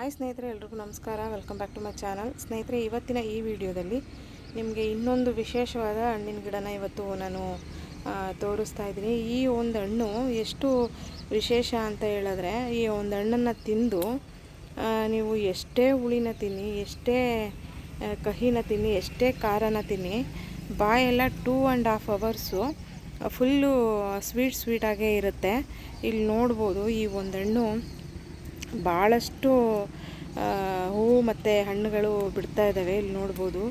Hi ಸ್ನೇಹಿತರೆ, ಎಲ್ರಿಗೂ ನಮಸ್ಕಾರ. Welcome back to my channel ಸ್ನೇಹಿತರೆ, ಇವತ್ತಿನ ಈ ವಿಡಿಯೋದಲ್ಲಿ ನಿಮಗೆ ಇನ್ನೊಂದು ವಿಶೇಷವಾದ ಹಣ್ಣಿನ ಗಿಡನ ಇವತ್ತು ನಾನು ತೋರಿಸ್ತಾ ಇದ್ದೀನಿ. ಈ ಒಂದು ಹಣ್ಣು ಎಷ್ಟು ವಿಶೇಷ ಅಂತ ಹೇಳಿದ್ರೆ, ಈ ಒಂದು ಹಣ್ಣನ್ನು ತಿಂದು ನೀವು ಎಷ್ಟೇ ಹುಳಿನ ತಿನ್ನಿ, ಎಷ್ಟೇ ಕಹಿನ ತಿನ್ನಿ, ಎಷ್ಟೇ ಖಾರನ ತಿನ್ನಿ, ಬಾಯೆಲ್ಲ two and half hours full sweet ಸ್ವೀಟಾಗೇ ಇರುತ್ತೆ. ಇಲ್ಲಿ ನೋಡ್ಬೋದು ಈ ಒಂದು ಹಣ್ಣು ಭಾಳಷ್ಟು ಹೂವು ಮತ್ತು ಹಣ್ಣುಗಳು ಬಿಡ್ತಾ ಇದ್ದಾವೆ ಇಲ್ಲಿ ನೋಡ್ಬೋದು.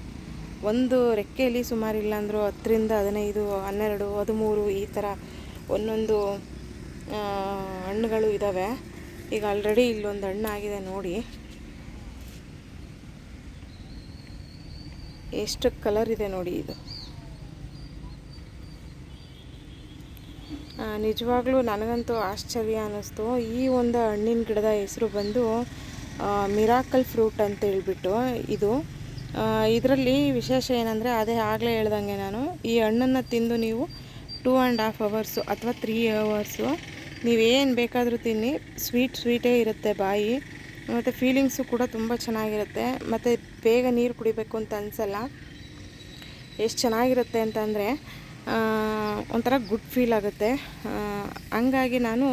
ಒಂದು ರೆಕ್ಕೆಯಲ್ಲಿ ಸುಮಾರು ಇಲ್ಲ ಅಂದರೂ ಹತ್ತರಿಂದ ಹದಿನೈದು, ಹನ್ನೆರಡು, ಹದಿಮೂರು ಈ ಥರ ಒಂದೊಂದು ಹಣ್ಣುಗಳು ಇದ್ದಾವೆ ಈಗ ಆಲ್ರೆಡಿ ಇಲ್ಲೊಂದು ಹಣ್ಣು ಆಗಿದೆ ನೋಡಿ. ಎಷ್ಟು ಕಲರ್ ಇದೆ ನೋಡಿ ಇದು. ನಿಜವಾಗ್ಲೂ ನನಗಂತೂ ಆಶ್ಚರ್ಯ ಅನ್ನಿಸ್ತು. ಈ ಒಂದು ಹಣ್ಣಿನ ಗಿಡದ ಹೆಸರು ಬಂದು ಮಿರಾಕಲ್ ಫ್ರೂಟ್ ಅಂತ ಹೇಳ್ಬಿಟ್ಟು ಇದು. ಇದರಲ್ಲಿ ವಿಶೇಷ ಏನಂದರೆ ಅದೇ ಆಗಲೇ ಹೇಳ್ದಂಗೆ ನಾನು, ಈ ಹಣ್ಣನ್ನು ತಿಂದು ನೀವು ಟೂ ಆ್ಯಂಡ್ ಹಾಫ್ ಅವರ್ಸು ಅಥವಾ ತ್ರೀ ಅವರ್ಸು ನೀವೇನು ಬೇಕಾದರೂ ತಿನ್ನಿ. ಸ್ವೀಟ್ ಸ್ವೀಟೇ ಇರುತ್ತೆ ಬಾಯಿ. ಮತ್ತು ಫೀಲಿಂಗ್ಸು ಕೂಡ ತುಂಬ ಚೆನ್ನಾಗಿರುತ್ತೆ. ಮತ್ತು ಬೇಗ ನೀರು ಕುಡಿಬೇಕು ಅಂತ ಅನಿಸಲ್ಲ. ಎಷ್ಟು ಚೆನ್ನಾಗಿರುತ್ತೆ ಅಂತಂದರೆ ಒಂಥರ ಗುಡ್ ಫೀಲ್ ಆಗುತ್ತೆ. ಹಂಗಾಗಿ ನಾನು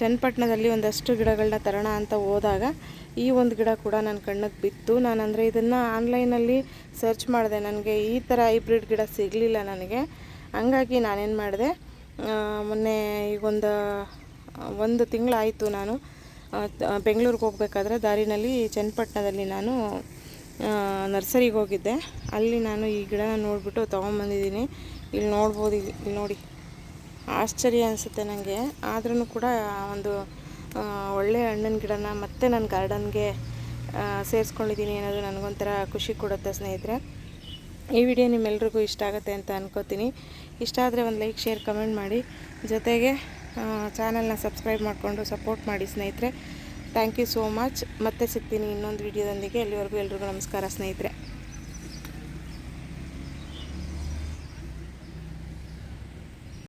ಚನ್ನಪಟ್ಟಣದಲ್ಲಿ ಒಂದಷ್ಟು ಗಿಡಗಳನ್ನ ತರೋಣ ಅಂತ ಹೋದಾಗ ಈ ಒಂದು ಗಿಡ ಕೂಡ ನನ್ನ ಕಣ್ಣಿಗೆ ಬಿತ್ತು. ನಾನು ಅಂದರೆ ಇದನ್ನು ಆನ್ಲೈನಲ್ಲಿ ಸರ್ಚ್ ಮಾಡಿದೆ. ನನಗೆ ಈ ಥರ ಹೈಬ್ರಿಡ್ ಗಿಡ ಸಿಗಲಿಲ್ಲ ನನಗೆ. ಹಂಗಾಗಿ ನಾನೇನು ಮಾಡಿದೆ ಮೊನ್ನೆ ಈಗೊಂದು ಒಂದು ತಿಂಗಳಾಯಿತು ನಾನು ಬೆಂಗಳೂರಿಗೆ ಹೋಗ್ಬೇಕಾದ್ರೆ ದಾರಿನಲ್ಲಿ ಚನ್ನಪಟ್ಟಣದಲ್ಲಿ ನಾನು ನರ್ಸರಿಗೆ ಹೋಗಿದ್ದೆ. ಅಲ್ಲಿ ನಾನು ಈ ಗಿಡನ ನೋಡಿಬಿಟ್ಟು ತೊಗೊಂಬಂದಿದ್ದೀನಿ. ಇಲ್ಲಿ ನೋಡ್ಬೋದು, ಇಲ್ಲಿ ಇಲ್ಲಿ ನೋಡಿ. ಆಶ್ಚರ್ಯ ಅನಿಸುತ್ತೆ ನನಗೆ ಆದ್ರೂ ಕೂಡ ಒಂದು ಒಳ್ಳೆಯ ಹಣ್ಣಿನ ಗಿಡನ ಮತ್ತೆ ನನ್ನ ಗಾರ್ಡನ್ಗೆ ಸೇರಿಸ್ಕೊಂಡಿದ್ದೀನಿ ಅನ್ನೋದು ನನಗೊಂಥರ ಖುಷಿ ಕೊಡುತ್ತೆ ಸ್ನೇಹಿತರೆ. ಈ ವಿಡಿಯೋ ನಿಮ್ಮೆಲ್ರಿಗೂ ಇಷ್ಟ ಆಗುತ್ತೆ ಅಂತ ಅನ್ಕೋತೀನಿ. ಇಷ್ಟ ಆದರೆ ಒಂದು ಲೈಕ್, ಶೇರ್, ಕಮೆಂಟ್ ಮಾಡಿ. ಜೊತೆಗೆ ಚಾನಲ್ನ ಸಬ್ಸ್ಕ್ರೈಬ್ ಮಾಡಿಕೊಂಡು ಸಪೋರ್ಟ್ ಮಾಡಿ ಸ್ನೇಹಿತರೆ. Thank you so much. ಮತ್ತೆ ಸಿಗ್ತೀನಿ ಇನ್ನೊಂದು ವಿಡಿಯೋದೊಂದಿಗೆ. ಎಲ್ಲಿವರೆಗೂ ಎಲ್ರಿಗೂ ನಮಸ್ಕಾರ ಸ್ನೇಹಿತರೆ.